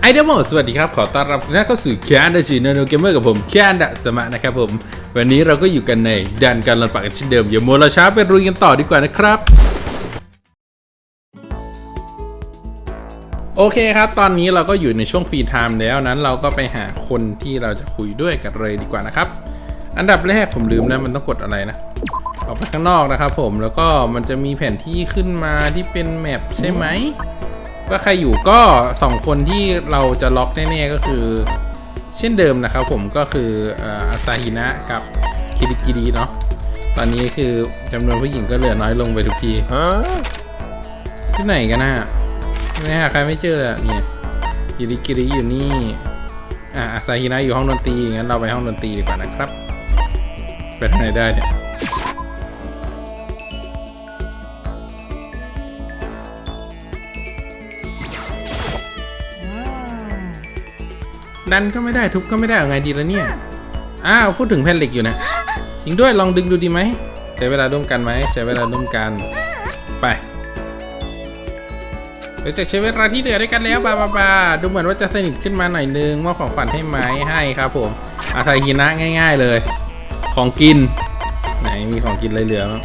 ไอเดโมสวัสดีครับ ขอต้อนรับทุกท่านเข้าสู่แคนด g จีนโนเกมเมอร์กับผมแคนดะสมะนะครับผม วันนี้เราก็อยู่กันในดันการลันปากกันเช่นเดิม อย่ามัวราช้าไปรุยกันต่อดีกว่านะครับโอเคครับ ตอนนี้เราก็อยู่ในช่วงฟรีไทม์แล้วนั้นเราก็ไปหาคนที่เราจะคุยด้วยกันเลยดีกว่านะครับ อันดับแรกผมลืมนะมันต้องกดอะไรนะ ออกไปข้างนอกนะครับผมแล้วก็มันจะมีแผนที่ขึ้นมาที่เป็นแมปใช่ไหม ว่าใครอยู่ก็สองคนที่เราจะล็อกแน่ๆก็คือ เช่นเดิมนะครับผมก็คืออาซาฮินะกับคิริกิริเนาะตอนนี้คือจำนวนผู้หญิงก็เหลือน้อยลงไปทุกทีที่ไหนกันนะไม่หาใครไม่เจออะเนี่ยคิริกิริอยู่นี่อ่าอาซาฮินะอยู่ห้องดนตรีงั้นเราไปห้องดนตรีดีกว่านะครับ ไปทางไหนได้เนี่ย ดันก็ไม่ได้ทุบก็ไม่ได้เอาไงดีละเนี่ย อ้าวพูดถึงแผ่นเหล็กอยู่นะจริงด้วยลองดึงดูดีไหมใช้เวลาร่วมกันไหมใช้เวลาร่วมกันไปเดี๋ยวจะใช้เวลาที่เหลือด้วยกันแล้วบาบาบาดูเหมือนว่าจะสนิทขึ้นมาหน่อยนึงมอบของฝันให้ไหมให้ครับผมอาไทฮินะง่าย ๆเลย ของกิน ไหนมีของกินอะไรเหลือบ้ง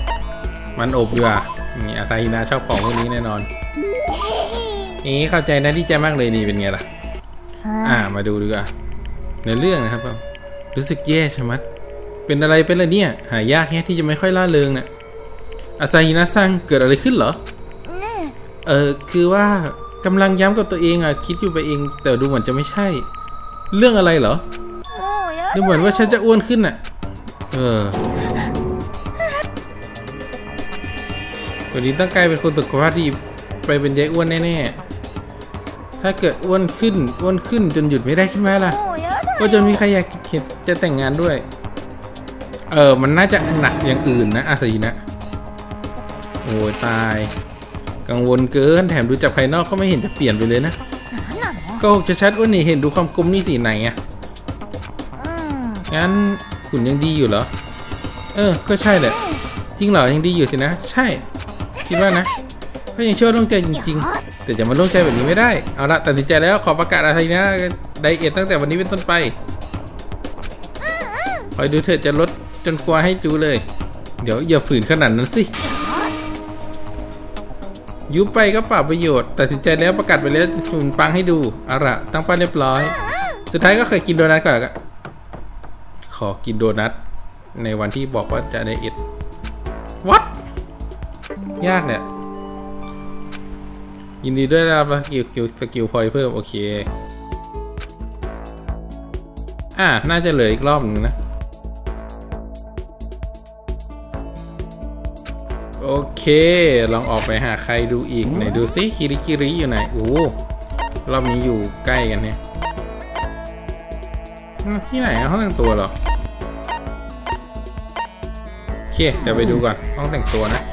มันอบอยู่อะนี่อาไทฮินะชอบของพวกนี้แน่นอนนี่เข้าใจนะดีใจมากเลยนี่เป็นไงล่ะ อ่า มาดูดีกว่าในเรื่องนะครับผมรู้สึกแย่ชะมัด เป็นอะไรเป็นอะไรเนี่ย หายากแค่ที่จะไม่ค่อยล่าเริงนะ่ะอาซาฮินะซังเกิดอะไรขึ้นเหรอ เออคือว่ากำลังย้ำกับตัวเองอะคิดอยู่ไปเอง แต่ดูเหมือนจะไม่ใช่ เรื่องอะไรเหรอดูเหมือนว่าฉันจะอ้วนขึ้นน่ะ เออวันนี้ต้องกลายเป็นคนสุขภาพดีไปเป็นยายอ้วนแน่ๆ ถ้าเกิดอ้วนขึ้นอ้วนขึ้นจนหยุดไม่ได้ขึ้นมาล่ะ ก็จนมีใครอยากเห็นจะแต่งงานด้วย เออ มันน่าจะหนักอย่างอื่นนะอาศีนะ โอ้ยตาย กังวลเกินแถมดูจากภายนอกก็ไม่เห็นจะเปลี่ยนไปเลยนะ ก็หกจะชัดอ้วนนี่เห็นดูความกลมนี่สีไหนอะงั้นหุ่นยังดีอยู่เหรอ เออ ก็ใช่แหละ จริงเหรอยังดีอยู่สินะ ใช่ คิดว่านะก็ยังเชื่อว่าโล่งใจจริง ๆ แต่จะมาล่งใจแบบนี้ไม่ได้ เอาละตัดสินใจแล้วขอประกาศอะไรนะ ไดเอทตั้งแต่วันนี้เป็นต้นไปคอยดูเถิดจะลดจนกลัวให้จูเลย เดี๋ยวอย่าฝืนขนาดนั้นสิ ยุบไปก็เปล่าประโยชน์ตัดสินใจแล้วประกาศไปแล้วจะฝุ่นปังให้ดูเอาละตั้งเป้าเรียบร้อย สุดท้ายก็เคยกินโดนัทก่อนล้วก็ขอกินโดนัทในวันที่บอกว่าจะไดเอท what ยากเนี่ย ยินดีด้วยนะครับสกิลสกิลสกิลพอยเพิ่ม โอเค อ่า น่าจะเหลืออีกรอบหนึงนะ โอเค ลองออกไปหาใครดูอีก ไหนดูซิคิริคิริอยู่ไหน โอ้รอบนี้อยู่ใกล้กันเนี่ย ที่ไหนอะห้องแต่งตัวเหรอ โอเค เดี๋ยวไปดูก่อนห้องแต่งตัวนะ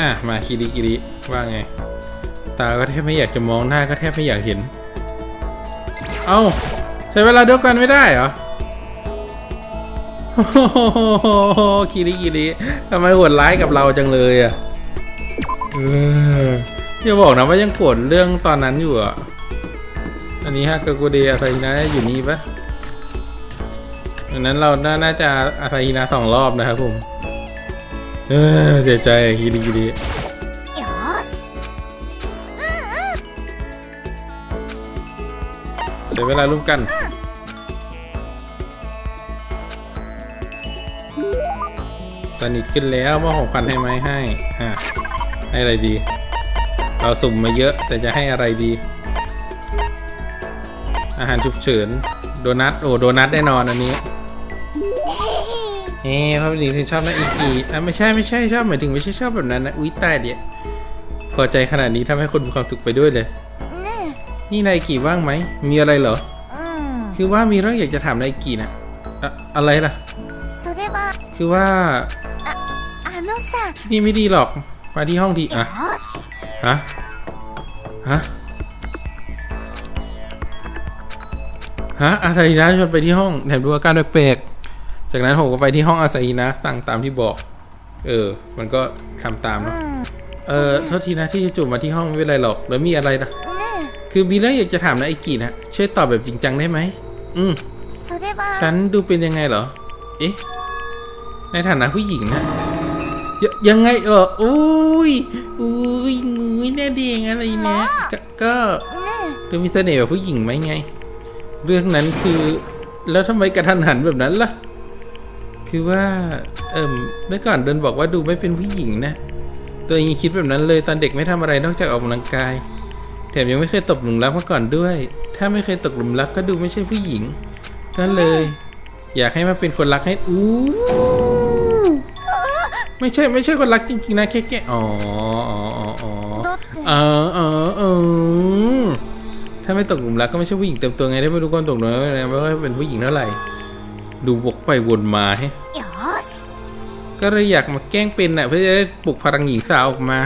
อะมาคิริกิริว่าไง ตาก็แทบไม่อยากจะมองหน้าก็แทบไม่อยากเห็น เอ้าใช้เวลาเดียวกันไม่ได้เหรอโอ้โหคิริกิริทำไมโหดร้ายกับเราจังเลยอะเอออย่าบอกนะว่ายังโกรธเรื่องตอนนั้นอยู่อะ อันนี้ฮะกากูเดอาซาฮินะอยู่นี่ปะดังนั้นเราน่าน่าจะอาซาฮินะสองรอบนะครับผม เออเสียใจอะคิริกิริใช้เวลาร่วมกัน สนิทขึ้นแล้วมอบของขวัญให้ไหมให้อะให้อะไรดี เราสุ่มมาเยอะแต่จะให้อะไรดี อาหารฉุกเฉิน โดนัท โอ้ โดนัทแน่นอนอันนี้ เอ๊พระผู้หญิงถึงชอบนะอีกีอะไม่ใช่ไม่ใช่ชอบหมายถึงไม่ใช่ชอบแบบนั้นนะอุ้ยตายเดี๋ยวพอใจขนาดนี้ทำให้คนมีความสุขไปด้วยเลย นี่นายกีว่างไหม มีอะไรเหรอคือว่ามีเรื่องอยากจะถามนายกีนะอะอะไรล่ะคือว่าที่นี่ไม่ดีหรอก มาที่ห้องดีอะฮะฮะฮะอาะไรนะชวนไปที่ห้องแถมดูอาการแปลก จากนั้นผมก็ไปที่ห้องอาซาอินะสั่งตามที่บอก เออ มันก็ทำตามเนาะเออโทษทีนะที่จู่มาที่ห้องไม่เป็นไรหรอกแล้วมีอะไรนะคือมีเรื่องอยากจะถามนะไอกีนะช่วยตอบแบบจริงจังได้ไหมอืมฉันดูเป็นยังไงเหรอ เอ๊ะ ในฐานะผู้หญิงนะยยังไงเหรออุ้ยอุ้ยงุยแน่เดงอะไรนะกก็ดูมีเสน่ห์แบบผู้หญิงไหมไง เรื่องนั้นคือ แล้วทำไมกระทันหันแบบนั้นล่ะ คือว่า เอิ่มเมื่อก่อนเดินบอกว่าดูไม่เป็นผู้หญิงนะ ตัวเองคิดแบบนั้นเลยตอนเด็กไม่ทำอะไรนอกจากออกกำลังกาย แถมยังไม่เคยตกหลุมรักมาก่อนด้วย ถ้าไม่เคยตกหลุมรักก็ดูไม่ใช่ผู้หญิง ก็เลย อยากให้มาเป็นคนรักให้อู้ไม่ใช่ไม่ใช่คนรักจริงๆนะแค่แค่อ๋ออ๋ออ๋อเออเออเออถ้าไม่ตกหลุมรักก็ไม่ใช่ผู้หญิงเต็มตัวไงได้ไม่รู้ก่อนตกหลุมรักอไม่ค่เป็นผู้หญิงเท่าไหร่ดูวกไปวนมาให้ ก็เลยอยากมาแกล้งเป็นน่ะเพื่อจะได้ปลุกพลังหญิงสาวออกมา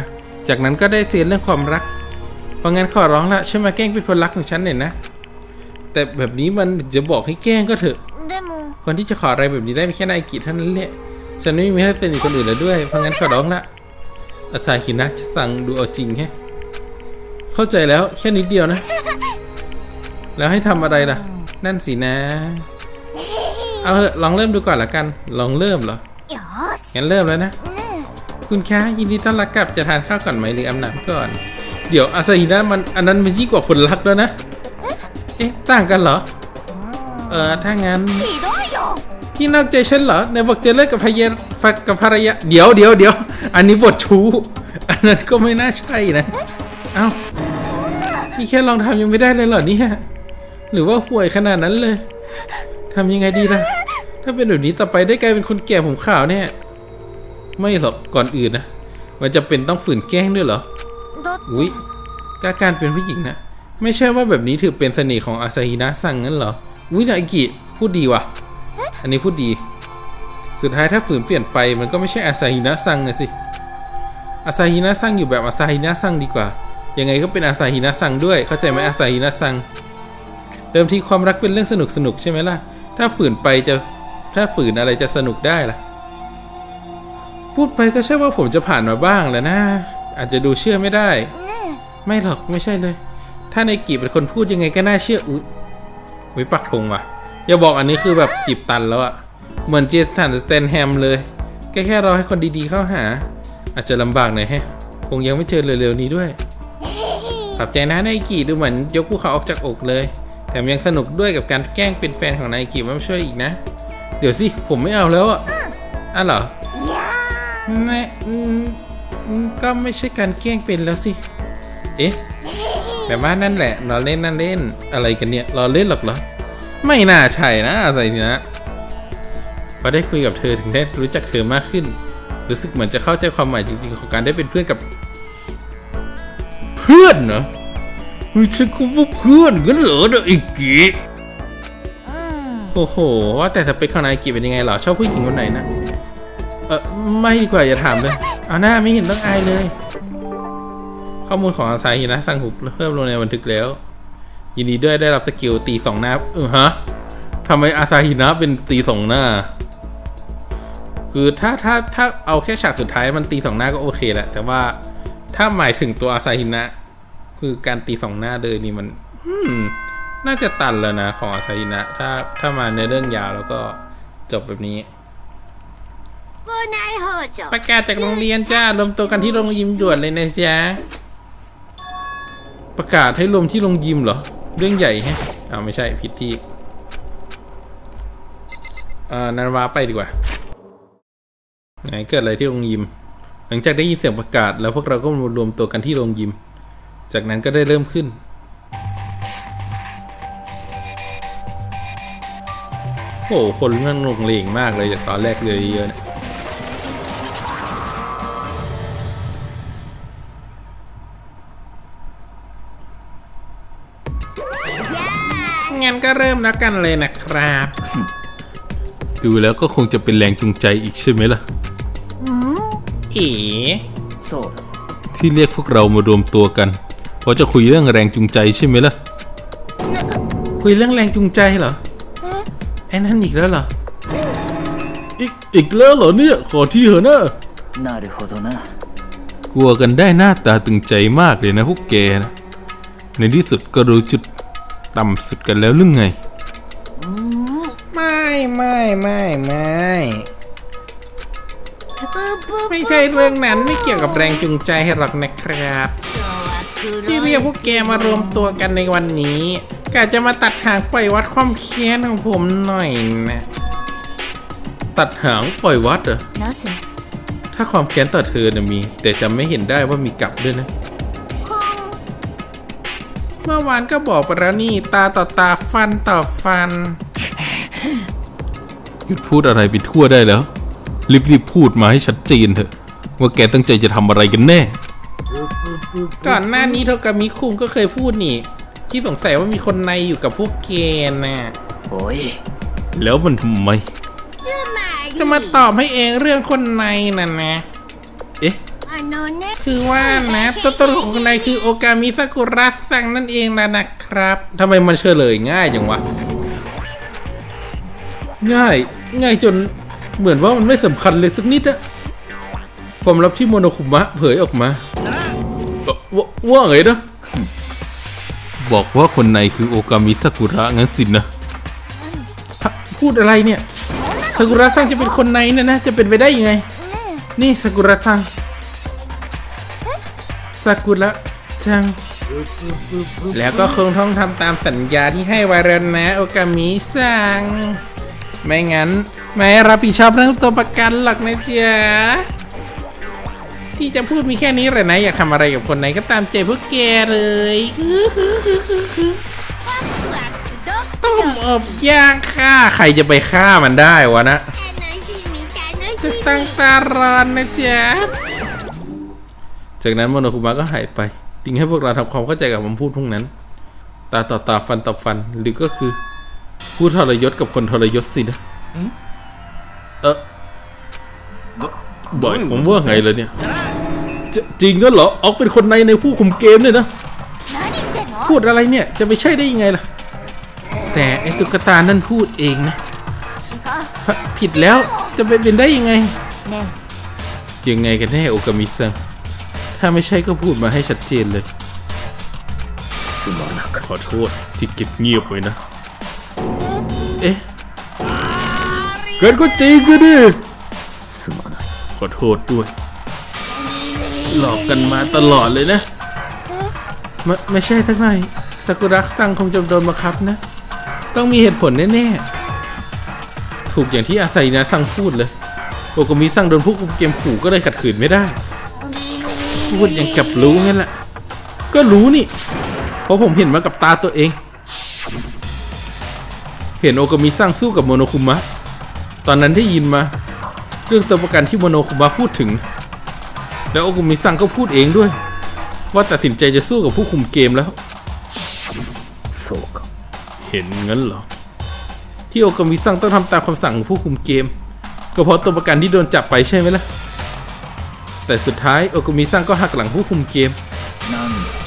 จากนั้นก็ได้เซียนเรื่องความรัก เพราะงั้นขอร้องละช่วยมาแกล้งเป็นคนรักของฉันหน่อยนะ แต่แบบนี้มันจะบอกให้แกล้งก็เถอะ คนที่จะขออะไรแบบนี้ได้ไม่แค่นายกิจเท่านั้นแหละ ฉันไม่มีให้เป็นอีกคนอื่นแล้วด้วย เพราะงั้นขอร้องละอาซาฮินะจะสั่งดูเอาจริงแค่เข้าใจแล้วแค่นิดเดียวนะ แล้วให้ทำอะไรล่ะ นั่นสินะ เอาเถอะลองเริ่มดูก่อนละกัน ลองเริ่มเหรอ งั้นเริ่มแล้วนะ คุณคะยินดีต้อนรับกลับจะทานข้าวก่อนไหมหรืออาบน้ำก่อน เดี๋ยวอาซาฮินะมันอันนั้นมันยิ่งกว่าคนรักแล้วนะ เอ๊ะต่างกันเหรอ เออถ้างั้นพี่นอกใจฉันเหรอในบอกจะเลิกกับภรรยากับภรรยาเดี๋ยวเดี๋ยวเดี๋ยวอันนี้บทชู้ อันนั้นก็ไม่น่าใช่นะ เอ้าพี่แค่ลองทำยังไม่ได้เลยเหรอเนี่ยหรือว่าห่วยขนาดนั้นเลยทำยังไงดีล่ะ ถ้าเป็นแบบนี้ต่อไปได้กลายเป็นคนแก่ผมขาวเนี่ย ไม่หรอกก่อนอื่นนะ มันจะเป็นต้องฝืนแกล้งด้วยเหรออุ้ยกาการเป็นผู้หญิงนะ ไม่ใช่ว่าแบบนี้ถือเป็นเสน่ห์ของอาซาฮินะสั่งงั้นเหรออุ้ยนาอกิพูดดีว่ะ อันนี้พูดดี สุดท้ายถ้าฝืนเปลี่ยนไปมันก็ไม่ใช่อาซาฮินะสั่งไงสิอาซาฮินะสั่งอยู่แบบอาซาฮินะสั่งดีกว่า ยังไงก็เป็นอาซาฮินะสั่งด้วย เข้าใจไหมอาซาฮินะสั่งเดิมทีความรักเป็นเรื่องสนุกสนุกใช่ไหมล่ะ ถ้าฝืนไปจะถ้าฝืนอะไรจะสนุกได้ล่ะ พูดไปก็ใช่ว่าผมจะผ่านมาบ้างแหละนะ อาจจะดูเชื่อไม่ได้ ไม่หรอกไม่ใช่เลย ถ้าในกีบเป็นคนพูดยังไงก็น่าเชื่ออุ้ยวิปักธงว่ะ อย่าบอกอันนี้คือแบบจีบตันแล้วอะเหมือนเจสันสเตนแฮมเลยแค่แค่รอให้คนดีๆเข้าหา อาจจะลำบากหน่อยแฮะคงยังไม่เจอเร็วๆนี้ด้วยขับใจนะนายกีดูเหมือนยกภูเขาออกจากอกเลย แถมยังสนุกด้วยกับการแกล้งเป็นแฟนของนายกีมาช่วยอีกนะ เดี๋ยวสิผมไม่เอาแล้วอะอะเหรอ ไม่อืมอืมก็ไม่ใช่การแกล้งเป็นแล้วสิ เอ๊ะแต่ว่านั่นแหละเราเล่นนั่นเล่นอะไรกันเนี่ยเราเล่นหรอกเหรอ ไม่น่าใช่นะอะไรนะพอได้คุยกับเธอถึงได้รู้จักเธอมากขึ้น รู้สึกเหมือนจะเข้าใจความหมายจริง ๆ ของการได้เป็นเพื่อนกับ เพื่อนเหรอไม่ใช่คำว่าเพื่อนกันเหรอเด็กอีกกีうんโอ้โห ว่าแต่สเปคของนายกีเป็นยังไงเหรอ ชอบผู้หญิงคนไหนนะ เออไม่ดีกว่าอย่าถามเลย เอาหน้าไม่เห็นต้องอายเลย ข้อมูลของอาซาฮินะสั่งหุบเพิ่มลงในบันทึกแล้ว ยินดีด้วยได้รับสกิลตีสองหน้าเออฮะทำไมอาซาฮินะเป็นตีสองหน้า คือถ้าถ้าถ้าเอาแค่ฉากสุดท้ายมันตีสองหน้าก็โอเคแหละ แต่ว่าถ้าหมายถึงตัวอาซาฮินะ คือการตีสองหน้าเลยนี่มันน่าจะตันแล้วนะ ของอาซาฮินะ ถ้าถ้ามาในเรื่องยาวแล้วก็จบแบบนี้ ประกาศจากโรงเรียนจ้ารวมตัวกันที่โรงยิมด่วนเลยนะจ๊ะประกาศให้รวมที่โรงยิมเหรอ เรื่องใหญ่แฮะอ้าวไม่ใช่ผิดที่เอ่อนารวาไปดีกว่า ไหนเกิดอะไรที่โรงยิม หลังจากได้ยินเสียงประกาศ แล้วพวกเราก็มารวมตัวกันที่โรงยิม จากนั้นก็ได้เริ่มขึ้น โอ้โหคนมันลงเลงมากเลยจากตอนแรกเลยเยอะเนี่ย ก็เริ่มแล้วกันเลยนะครับ ดูแล้วก็คงจะเป็นแรงจูงใจอีกใช่ไหมล่ะเอ๋โซที่เรียกพวกเรามารวมตัวกัน เพราะจะคุยเรื่องแรงจูงใจใช่ไหมล่ะ คุยเรื่องแรงจูงใจเหรอไอ้นั่นอีกแล้วเหรอ อีกอีกแล้วเหรอเนี่ย ขอที่เถอะนะน่าดูโดนะกลัวกันได้หน้าตาตึงใจมากเลยนะพวกแกนะในที่สุดก็รู้จุด ต่ำสุดกันแล้วหรือไง ไม่ไม่ไม่ไม่ไม่ใช่เรื่องนั้นไม่เกี่ยวกับแรงจูงใจให้หรอกนะครับ ที่เรียกพวกแกมารวมตัวกันในวันนี้กะจะมาตัดหางปล่อยวัดความเคี้ยนของผมหน่อยนะ ตัดหางปล่อยวัดเหรอなぜถ้าความแค้นต่อเธอนะมี แต่จะไม่เห็นได้ว่ามีกลับด้วยนะ เมื่อวานก็บอกไปแล้วนี่ตาต่อตาฟันต่อฟัน หยุดพูดอะไรไปทั่วได้แล้ว รีบๆพูดมาให้ชัดเจนเถอะ ว่าแกตั้งใจจะทำอะไรกันแน่ ก่อนหน้านี้โทกามิคุงก็เคยพูดนี่ ที่สงสัยว่ามีคนในอยู่กับพวกเกนน่ะおいแล้วมันทำไม จะมาตอบให้เองเรื่องคนในน่ะนะเคือว่านะตัวตนของนายคือโอกามิซากุระซังนั่นเองนะนะครับทำไมมันเชื่อเลยง่ายจังวะ ง่าย ง่ายจนเหมือนว่ามันไม่สำคัญเลยสักนิดอะความลับที่โมโนคุมะเผยออกมาว่าไงนะบอกว่าคนในคือโอกามิซากุระงั้นสินะ พูดอะไรเนี่ยซากุระซังจะเป็นคนในนะนะ จะเป็นไปได้ยังไง นี่ซากุระซังากุละจัง แล้วก็คงต้องทำตามสัญญาที่ให้ไวแล้นะ โอกามิสัง ไม่งั้น ไม่รับผิดชอบเรื่องตัวประกันหรอกนะเจ๊ที่จะพูดมีแค่นี้เลยนะ อยากทำอะไรกับคนไหนก็ตามใจพวกแกเลยต้มอบย่างฆ่าใครจะไปฆ่ามันได้วะนะจะตั้งตารอนนะจ๊ะ จากนั้นมโนคุมาก็หายไปทิ้งให้พวกเราทำความเข้าใจกับคำพูดพวกนั้น ตาต่อตาฟันต่อฟันหรือก็คือผู้ทรยศกับคนทรยศสินะเออบ่อยผมว่าไงเลยเนี่ยจริงก็เหรอออกเป็นคนในในผู้ขุมเกมเลยนะ พูดอะไรเนี่ยจะไม่ใช่ได้ยังไงล่ะ แต่ไอ้ตุ๊กตานั่นพูดเองนะ ผิดแล้วจะไปเป็นได้ยังไง ยังไงกันแน่โอกามิซัง ถ้าไม่ใช่ก็พูดมาให้ชัดเจนเลยสมานขอโทษที่เก็บเงียบไว้นะ เอ๊ะ เกิดก็จริงสิดิสมานขอโทษด้วย หลอกกันมาตลอดเลยนะ ไม่ไม่ใช่ทักหน่อยซากุระตั้งคงจะโดนมาครับนะ ต้องมีเหตุผลแน่ๆ ถูกอย่างที่อาศัยนะสั่งพูดเลยโอกมีสั่งโดนพวกเกมขู่ก็เลยขัดขืนไม่ได้ พูดยังกับรู้งั้นแหละก็รู้นี่ เพราะผมเห็นมากับตาตัวเอง เห็นโอกามิสร้างสู้กับโมโนคุมะ ตอนนั้นได้ยินมา เรื่องตัวประกันที่โมโนคุมะพูดถึง แล้วโอกามิสังก็พูดเองด้วย ว่าตัดสินใจจะสู้กับผู้คุมเกมแล้วโกเห็นงั้นเหรอ ที่โอกามิสังต้องทำตามคำสั่งของผู้คุมเกม ก็เพราะตัวประกันที่โดนจับไปใช่ไหมล่ะ แต่สุดท้ายโอกามิซังก็หักหลังผู้คุมเกม なんだ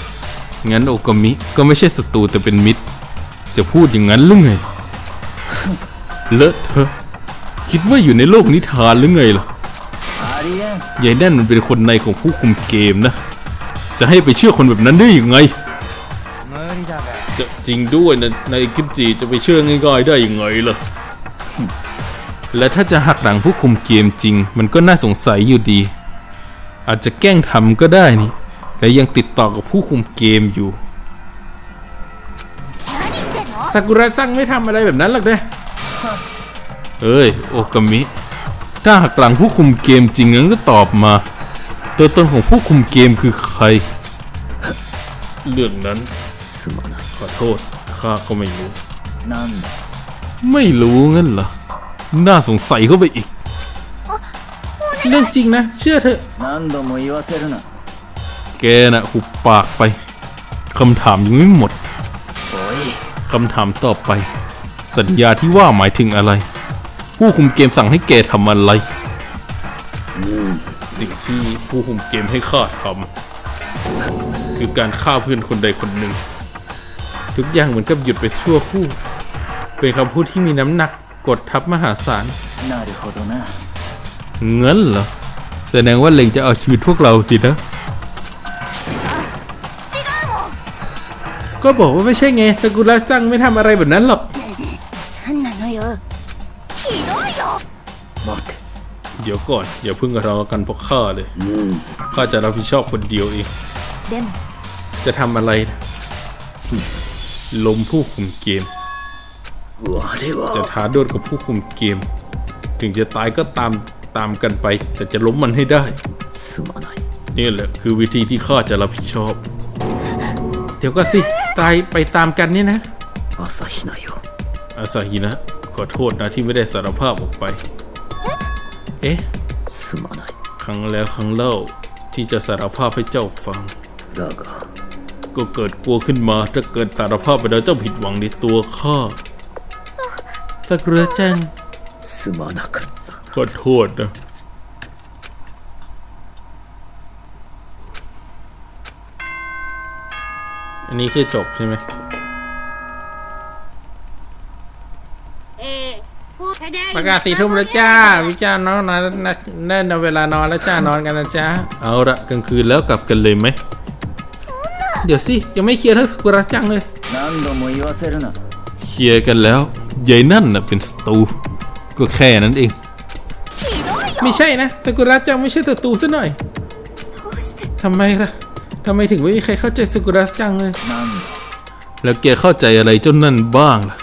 งั้นโอกามิก็ไม่ใช่ศัตรูแต่เป็นมิตร จะพูดอย่างนั้นหรือไง เลอะเทอะ คิดว่าอยู่ในโลกนิทานหรือไงล่ะ ありえん ยายนั่นมันเป็นคนในของผู้คุมเกมนะ จะให้ไปเชื่อคนแบบนั้นได้ยังไง 無理だべ จะจริงด้วยนะในกิมจิจะไปเชื่อง่ายๆได้ยังไงล่ะ และถ้าจะหักหลังผู้คุมเกมจริง มันก็น่าสงสัยอยู่ดี อาจจะแกล้งทำก็ได้นี่ และยังติดต่อกับผู้คุมเกมอยู่ซากุระซังไม่ทำอะไรแบบนั้นหรอกเด้เอ้ย โอกามิ ถ้าหักหลังผู้คุมเกมจริงงั้นก็ตอบมา ตัวตนของผู้คุมเกมคือใคร เรื่องนั้นขอโทษ ข้าก็ไม่รู้ ไม่รู้งั้นเหรอ น่าสงสัยเข้าไปอีก เรื่องจริงนะ เชื่อเถอะแกน่ะหุบปากไปคำถามยังไม่หมดคำถามต่อไป สัญญาที่ว่าหมายถึงอะไร ผู้คุมเกมสั่งให้แกทำอะไรสิ่งที่ผู้คุมเกมให้ข้าทำคือการฆ่าเพื่อนคนใดคนหนึ่ง ทุกอย่างเหมือนกับหยุดไปชั่วคู่ เป็นคำพูดที่มีน้ำหนักกดทับมหาศาล เงินเหรอ แสดงว่าเล็งจะเอาชีวิตพวกเราสินะ ก็บอกว่าไม่ใช่ไงสกุลาจังไม่ทำอะไรแบบนั้นหรอกเดี๋ยวก่อน อย่าเพิ่งทะเลากันพวกข้าเลยข้าจะรับผิดชอบคนเดียวเองจะทำอะไร ลมผู้คุมเกม จะท้าดวลกับผู้คุมเกม ถึงจะตายก็ตาม ตามกันไป แต่จะล้มมันให้ได้ すまない นี่แหละคือวิธีที่ข้าจะรับผิดชอบ เดี๋ยวก็สิ ตายไปตามกันเนี่ยนะ 朝日奈よ อาซาฮินะ ขอโทษนะที่ไม่ได้สารภาพออกไป เอ๊ะ すまない ครั้งแล้วครั้งเล่าที่จะสารภาพให้เจ้าฟัง だが ก็เกิดกลัวขึ้นมาถ้าเกิดสารภาพไปแล้วเจ้าผิดหวังในตัวข้าสักเรือจัง すまなかった ก็โทษนะอันนี้คือจบใช่ไหมประกาศสี่ทุ่มแล้วจ้า วิจารณ์น้องนอนได้เวลานอนแล้วจ้านอนกันนะจ้าเอาละกลางคืนแล้วกลับกันเลยไหม เดี๋ยวสิ ยังไม่เคลียร์เธอกุระจังเลย เคลียร์กันแล้วยายนั่นน่ะเป็นศัตรูก็แค่นั้นเอง ไม่ใช่นะสกุระจังไม่ใช่ศัตรูซะหน่อยทำไมล่ะทำไมถึงไม่มีใครเข้าใจสกุระจังเลย แล้วแกเข้าใจอะไรเจ้านั่นบ้างล่ะ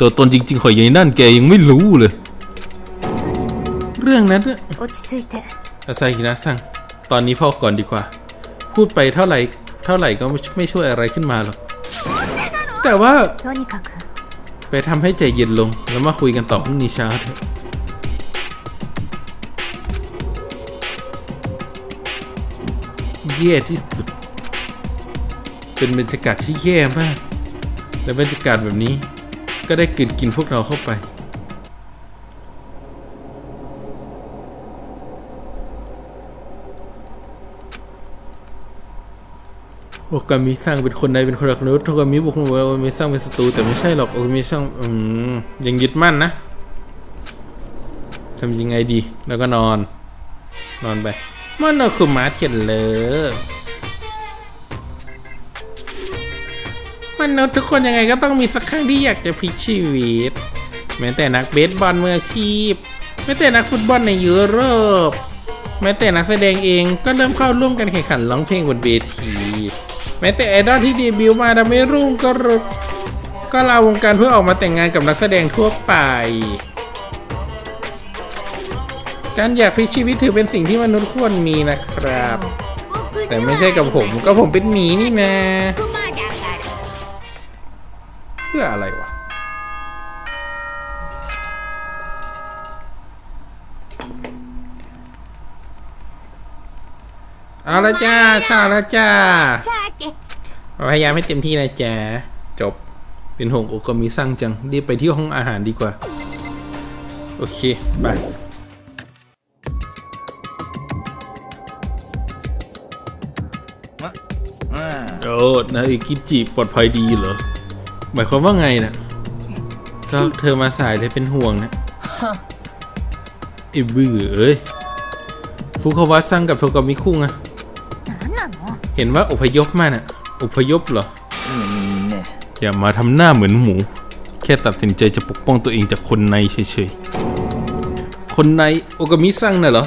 ตัวตนจริง ๆ ของยายนั่นแกยังไม่รู้เลย เรื่องนั้นอะอาไซาฮินะสั่งตอนนี้พ่อก่อนดีกว่า พูดไปเท่าไหร่ เท่าไหร่ก็ไม่ช่วยอะไรขึ้นมาหรอก แต่ว่า ไปทำให้ใจเย็นลงแล้วมาคุยกันต่อพรุ่งนี้เช้าเถอะ แย่ที่สุด เป็นบรรยากาศที่แย่มาก และบรรยากาศแบบนี้ก็ได้กลืนกินพวกเราเข้าไป โอกามิสร้างเป็นคนใดเป็นคนรักนุษย์โอกามิบุคคลว่าโอกามิสร้างเป็นศัตรูแต่ไม่ใช่หรอกโอกามิสร้างอืมยังยึดมั่นนะทำยังไงดีแล้วก็นอน นอนไป มันเอาคือหมาเขียนเลยมนุษย์ทุกคนยังไงก็ต้องมีสักครั้งที่อยากจะพลิกชีวิต แม้แต่นักเบสบอลมืออาชีพ แม้แต่นักฟุตบอลในยุโรป แม้แต่นักแสดงเองก็เริ่มเข้าร่วมกันแข่งขันร้องเพลงบนเวที แม้แต่ไอดอลที่เดบิวต์มาแต่ไม่รุ่งก็รุกก็ลาวงการเพื่อออกมาแต่งงานกับนักแสดงทั่วไป การอยากพลิกชีวิตถือเป็นสิ่งที่มนุษย์ควรมีนะครับ แต่ไม่ใช่กับผมก็ผมเป็นหมีนี่นะ เพื่ออะไรวะเอาละจ้าชาละจ้าพยายามให้เต็มที่นะจ๊ะจบ เป็นหงโอกามีสั่งจัง รีบไปที่ห้องอาหารดีกว่า โอเค ไป เออวนะอีกิจิปลอดภัยดีเหรอ หมายความว่าไงนะก็เธอมาสายเลยเป็นห่วงนะไอ้บื้อเอ้ยฟุคาวะสั่งกับโทกามิคุงอะเห็นว่าอพยพมาน่ะ อพยพเหรอ อย่ามาทำหน้าเหมือนหมู แค่ตัดสินใจจะปกป้องตัวเองจากคนในเฉยๆ คนในโอกามิซังน่ะเหรอ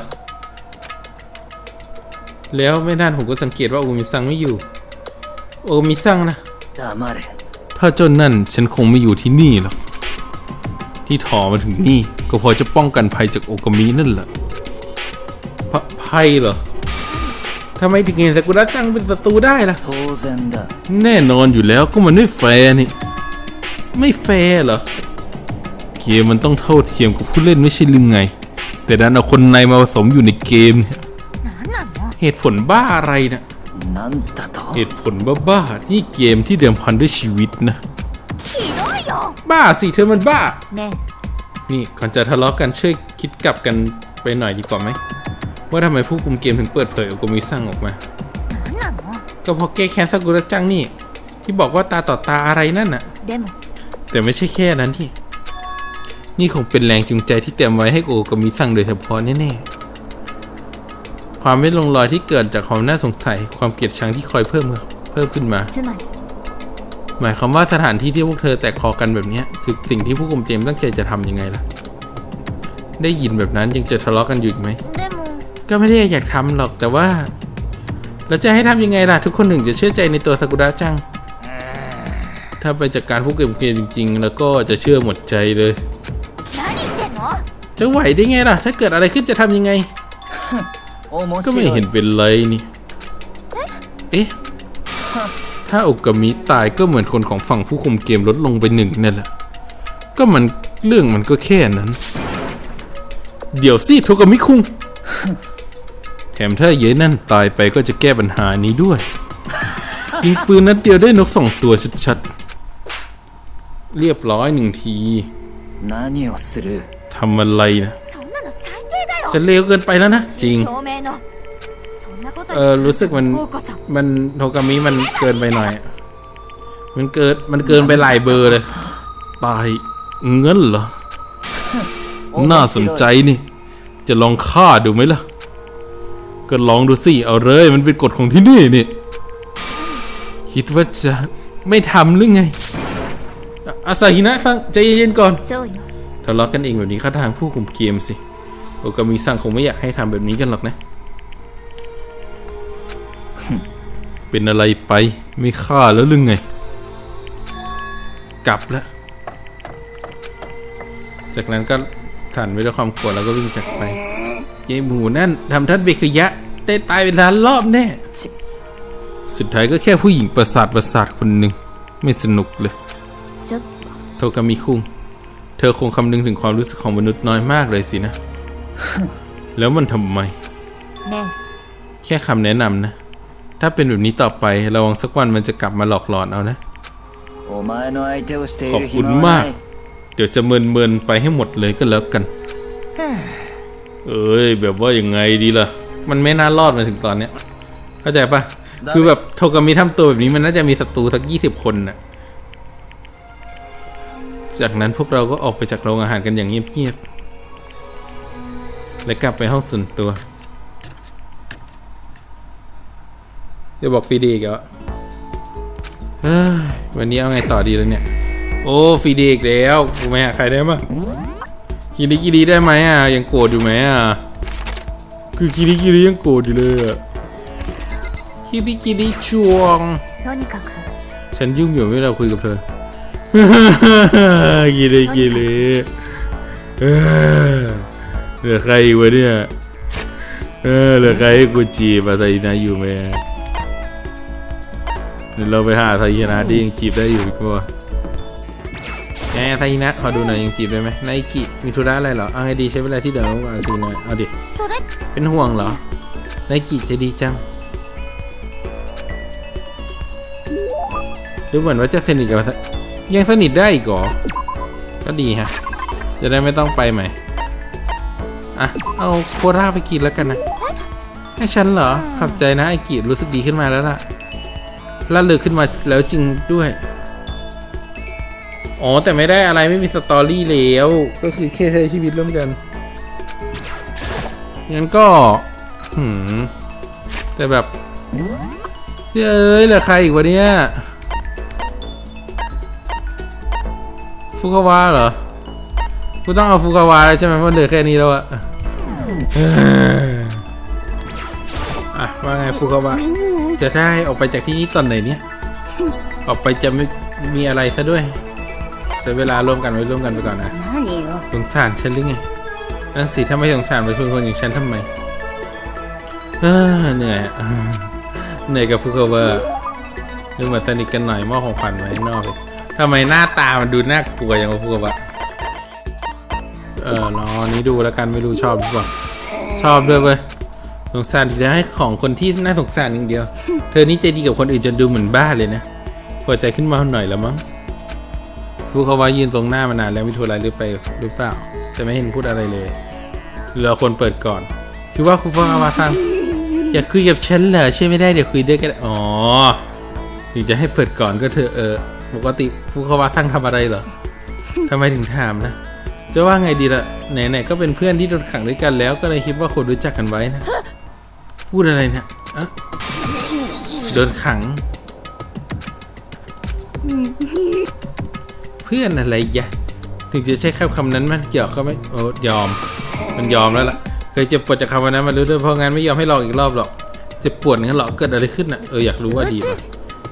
แล้วไม่นานผมก็สังเกตว่าโอกามิซังไม่อยู่ โออมิสั่งนะ ถ้าเจ้านั่นฉันคงไม่อยู่ที่นี่หรอก ที่ถอมาถึงนี่ก็พอจะป้องกันภัยจากโอกามินั่นแหละภัยเหรอทำไมถึงเห็นสกุระจังเป็นศัตรูได้ล่ะ แน่นอนอยู่แล้วก็มันไม่แฟร์นี่ ไม่แฟร์เหรอ เกมมันต้องเท่าเทียมกับผู้เล่นไม่ใช่หรือไง แต่ดันเอาคนในมาผสมอยู่ในเกมเเหตุผลบ้าอะไรนะ่ะ เหตุผลบ้าๆนี่เกมที่เดิมพันด้วยชีวิตนะ บ้าสิเธอมันบ้าแน่นี่ก่อนจะทะเลาะกันช่วยคิดกลับกันไปหน่อยดีกว่าไหม ว่าทำไมผู้คุมเกมถึงเปิดเผยอโกมิซังออกมา ก็เพราะแก้แค้นซากุระจังนี่ ที่บอกว่าตาต่อตาอะไรนั่นน่ะ แต่ไม่ใช่แค่นั้นที่ นี่คงเป็นแรงจูงใจที่เตรียมไว้ให้โอกมิซังโดยเฉพาะแน่ๆ ความไม่ลงรอยที่เกิดจากความน่าสงสัย ความเกลียดชังที่คอยเพิ่มเพิ่มขึ้นมา ใช่ไหมหมายความว่าสถานที่ที่พวกเธอแตกคอกันแบบนี้คือสิ่งที่ผู้กลุ่มเจมตั้งใจจะทำยังไงล่ะ ได้ยินแบบนั้นยังจะทะเลาะกันอยู่ไหม ก็ไม่ได้อยากทำหรอกแต่ว่า เราจะให้ทำยังไงล่ะ ทุกคนหนึ่งจะเชื่อใจในตัวสากุระจัง ถ้าไปจากการผู้เกมเกมจริง ๆ แล้วก็จะเชื่อหมดใจเลย จะไหวได้ไงล่ะ ถ้าเกิดอะไรขึ้นจะทำยังไง ก็ไม่เห็นเป็นไรนี่ เอ๊ะ ถ้าโอกามิตายก็เหมือนคนของฝั่งผู้คุมเกมลดลงไปหนึ่งนั่นแหละ ก็มันเรื่องมันก็แค่นั้น เดี๋ยวสิโทกามิคุง แถมถ้าเย้นั่นตายไปก็จะแก้ปัญหานี้ด้วย ยิงปืนนัดเดียวได้นกสองตัวชัดๆ เรียบร้อยหนึ่งทีทำอะไรนะ จะเร็วเกินไปแล้วนะ จริง เออรู้สึกมันมันโทกามิมันเกินไปหน่อย มันเกินมันเกินไปหลายเบอร์เลย ตายเงินเหรอ น่าสนใจนี่ จะลองฆ่าดูไหมล่ะ ก็ลองดูสิ เอาเลยมันเป็นกฎของที่นี่นี่ คิดว่าจะไม่ทำหรือไงอาซาฮินะฟังใจเย็นๆก่อนทะเลาะกันเองแบบนี้ข้าทางผู้คุมเกมสิ โอกามิซังคงไม่อยากให้ทำแบบนี้กันหรอกนะ เป็นอะไรไปไม่ฆ่าแล้วลึงไง กลับแล้ว จากนั้นก็ถันไว้ด้วยความกลัวแล้วก็วิ่งจากไปไอหมูนั่นทำท่านเบคยะ ได้ตายเป็นล้านรอบแน่ สุดท้ายก็แค่ผู้หญิงประสาทประสาทคนหนึ่งไม่สนุกเลยโทกามิคุงเธอคงคำนึงถึงความรู้สึกของมนุษย์น้อยมากเลยสินะ แล้วมันทำไม แน่แค่คำแนะนำนะ ถ้าเป็นแบบนี้ต่อไประวังสักวันมันจะกลับมาหลอกหลอนเอานะ ขอบคุณมาก เดี๋ยวจะเมินเมินไปให้หมดเลยก็แล้วกัน เอ้ย แบบว่าอย่างไงดีล่ะ มันไม่น่ารอดมาถึงตอนเนี้ย เข้าใจปะคือแบบโทกามิทำตัวแบบนี้มันน่าจะมีศัตรูสักยี่สิบคนน่ะ จากนั้นพวกเราก็ออกไปจากโรงอาหารกันอย่างเงียบๆ แล้วกลับไปห้องส่วนตัวเดี๋ยวบอกฟีดีอีกแล้วเฮ้ยวันนี้เอาไงต่อดีเลยเนี่ย โอ้ฟีดีอีกแล้วกูไม่หาใครได้มั้งคิรีคิรีได้ไหมอะยังโกรธอยู่ไหมอะคือคิรีคิรียังโกรธอยู่เลยอะคิริคิริช่วงฉันยุ่งอยู่ไม่เราคุยกับเธอคิดีคิริ เหลือใครอีกวะเนี่ย เออเหลือใครให้กูจีบอะไรนะอยู่ไหมเดี๋ยวเราไปหาไทยนะดิยังจีบได้อยู่อีกว่าแกไทยนะขอดูหน่อยยังจีบได้ไหมไนกิมีธุระอะไรเหรอเอาไงดีใช้เวลาที่เดิมกว่าทีหน่อยเอาดิเป็นห่วงเหรอไนกิจะดีจังดูเหมือนว่าจะสนิทกับยังสนิทได้อีกเหรอก็ดีฮะ จะได้ไม่ต้องไปใหม่ อะ เอาโคราไปกินแล้วกันนะ ให้ฉันเหรอขับใจนะไอกิรู้สึกดีขึ้นมาแล้วล่ะล่าเลือขึ้นมาแล้วจริงด้วย อ๋อ แต่ไม่ได้อะไรไม่มีสตอรี่แล้ว ก็คือแค่ใช้ชีวิตร่วมกัน งั้นก็ หืม แต่แบบ เอ้ยเหลือใครอีกวะเนี่ยฟุกาวะเหรอ กูต้องเอาฟุกาวะแล้วใช่ไหมเพราะเหลือแค่นี้แล้วอะเอ้ยอะว่าไงฟุกาวะจะได้ออกไปจากที่นี่ตอนไหนเนี่ย ออกไปจะไม่มีอะไรซะด้วยใช้เวลาร่วมกันไว้ร่วมกันไปก่อนนะ何よสงสารฉันหรือไงนั่นสิถ้าไม่สงสารไปชวนคนอย่างฉันทำไมเออเหนื่อยอะเหนื่อยกับฟุกาวะดูเหมือนสนิทกันหน่อยมอบของขวัญไว้ข้างนอกเลยทำไมหน้าตามันดูน่ากลัวอย่างกับฟุกาวะ เออรออันนี้ดูแล้วกันไม่รู้ชอบหรือเปล่าชอบด้วยเว้ยสงสารที่ได้ให้ของคนที่น่าสงสารอย่างเดียว เธอนี่ใจดีกับคนอื่นจนดูเหมือนบ้าเลยนะพอใจขึ้นมาหน่อยแล้วมั้งฟูเขาว่ายืนตรงหน้ามานานแล้วไม่ถูกอะไรหรือไปหรือเปล่า แต่ไม่เห็นพูดอะไรเลยเหลือคนเปิดก่อนคือว่าคุณฟ้ามาฟังอยากคุยกับฉันเหรอใช่ไม่ได้เดี๋ยวคุยด้วยกันอ๋อถึงจะให้เปิดก่อนก็เธอะเออปกติฟูเขาว่าทั้งทำอะไรเหรอทำไมถึงถามนะ จะว่าไงดีละไหนๆก็เป็นเพื่อนที่โดนขังด้วยกันแล้วก็เลยคิดว่าควรรู้จักกันไว้นะ พูดอะไรเนี่ยอะโดนขัง เพื่อนอะไรยะ ถึงจะใช้คำคำนั้นมันเกี่ยวก็ไม่โอ้ยอม มันยอมแล้วล่ะ เคยเจ็บปวดจากคำวันนั้นมารู้ด้วยเพราะงั้นไม่ยอมให้ลองอีกรอบหรอกเจ็บปวดงั้นเหรอเกิดอะไรขึ้นอะเอออยากรู้ว่าดีป่ะ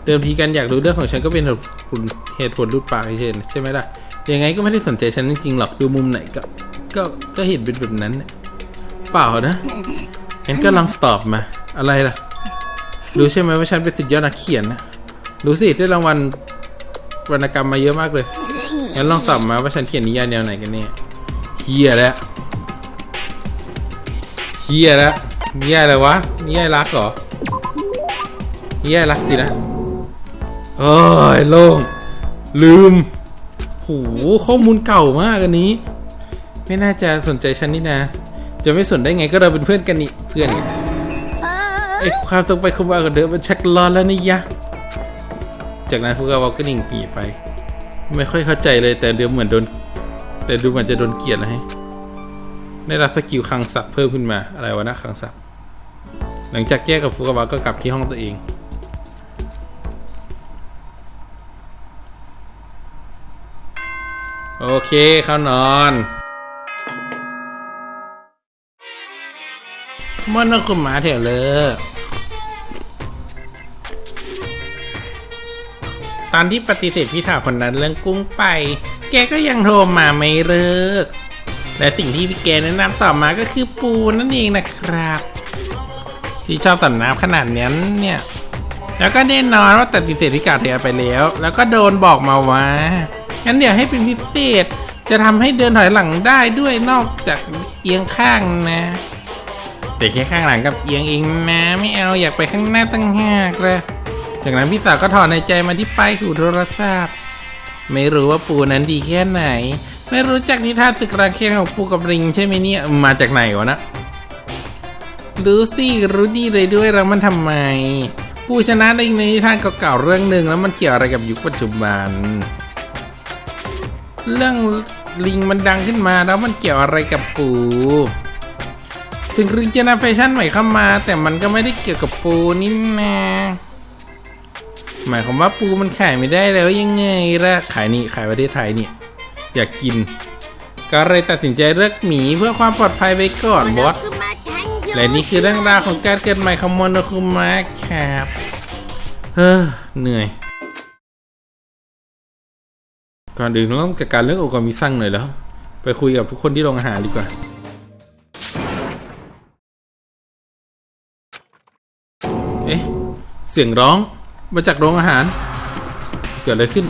เดิมทีกันอยากรู้เรื่องของฉันก็เป็นเหตุผลเหตุผลรูดปากเฉยๆใช่ไหมล่ะ ยังไงก็ไม่ได้สนใจฉันจริงๆหรอกดูมุมไหนก็ ก็ก็เห็นเป็นแบบนั้นน่ะเปล่านะงั้นก็ลองตอบมา อะไรล่ะ รู้ใช่ไหมว่าฉันเป็นสุดยอดนักเขียนนะรู้สิได้รางวัลวรรณกรรมมาเยอะมากเลยงั้นลองตอบมาว่าฉันเขียนนิยายแนวไหนกันเนี่ยเฮียแล้วเฮียแล้วนิยายอะไรวะนิยายรักเหรอนิยายรักสินะโอ้ยโล่งลืม โหข้อมูลเก่ามากอันนี้ ไม่น่าจะสนใจฉันนี่นะ จะไม่สนได้ไงก็เราเป็นเพื่อนกันนี่เพื่อนนี่あไอ้ความตรงไปความมากับเดิมมันชักร้อนแล้วนี่ยะ จากนั้นฟุกาวาก็นิ่งปีไป ไม่ค่อยเข้าใจเลยแต่เดี๋ยวเหมือนโดน แต่ดูเหมือนจะโดนเกลียดแล้วให้ได้รับสกิลคลังศัพท์เพิ่มขึ้นมาอะไรวะนะคลังศัพท์หลังจากแยกกับฟุกาวะก็กลับที่ห้องตัวเอง โอเคเข้านอนมอนกุมาแถวเลยตอนที่ปฏิเสธพี่ถาคนนั้นเรื่องกุ้งไป แกก็ยังโทรมาไม่เลิก และสิ่งที่พี่แกแนะนำต่อมาก็คือปูนั่นเองนะครับที่ชอบสันน้ำขนาดนั้เนี่ย แล้วก็แน่นอนว่าปฏิเสธพิกาเทียไปแล้ว แล้วก็โดนบอกมาว่า งั้นเดี๋ยวให้เป็นพิเศษ จะทำให้เดินถอยหลังได้ด้วยนอกจากเอียงข้างนะแต่แค่ข้างหลังกับเอียงเองนะไม่เอาอยากไปข้างหน้าตั้งหากเลยจากนั้นพี่สาวก็ถอนในใจมาที่ป้ายสู่โทรศัพท์ไม่รู้ว่าปูนั้นดีแค่ไหน ไม่รู้จักนิทานตึกราเคียงของปูกับริงใช่ไหมเนี่ยมาจากไหนวะนะรู้สิรู้ดีเลยด้วยแล้วมันทำไม ปูชนะในนิทานเก่าๆเรื่องหนึ่งแล้วมันเกี่ยวอะไรกับยุคปัจจุบัน เรื่องลิงมันดังขึ้นมาแล้วมันเกี่ยวอะไรกับปูถึงลิงเจเนอเรชันใหม่เข้ามา แต่มันก็ไม่ได้เกี่ยวกับปูนี่นะหมายความว่าปูมันขายไม่ได้แล้วยังไงล่ะขายนี่ขายประเทศไทยนี่ อยากกิน ก็เลยตัดสินใจเลือกหมีเพื่อความปลอดภัยไว้ก่อนบอสและนี่คือเรื่องราวของการเกิดใหม่ของโมโนคุมะครับ เฮ้อเหนื่อย ก่อนอื่นเราต้องจัดการเรื่องโอกามิซังหน่อยแล้ว ไปคุยกับทุกคนที่โรงอาหารดีกว่า เอ๊ะ เสียงร้องมาจากโรงอาหาร เกิดอะไรขึ้น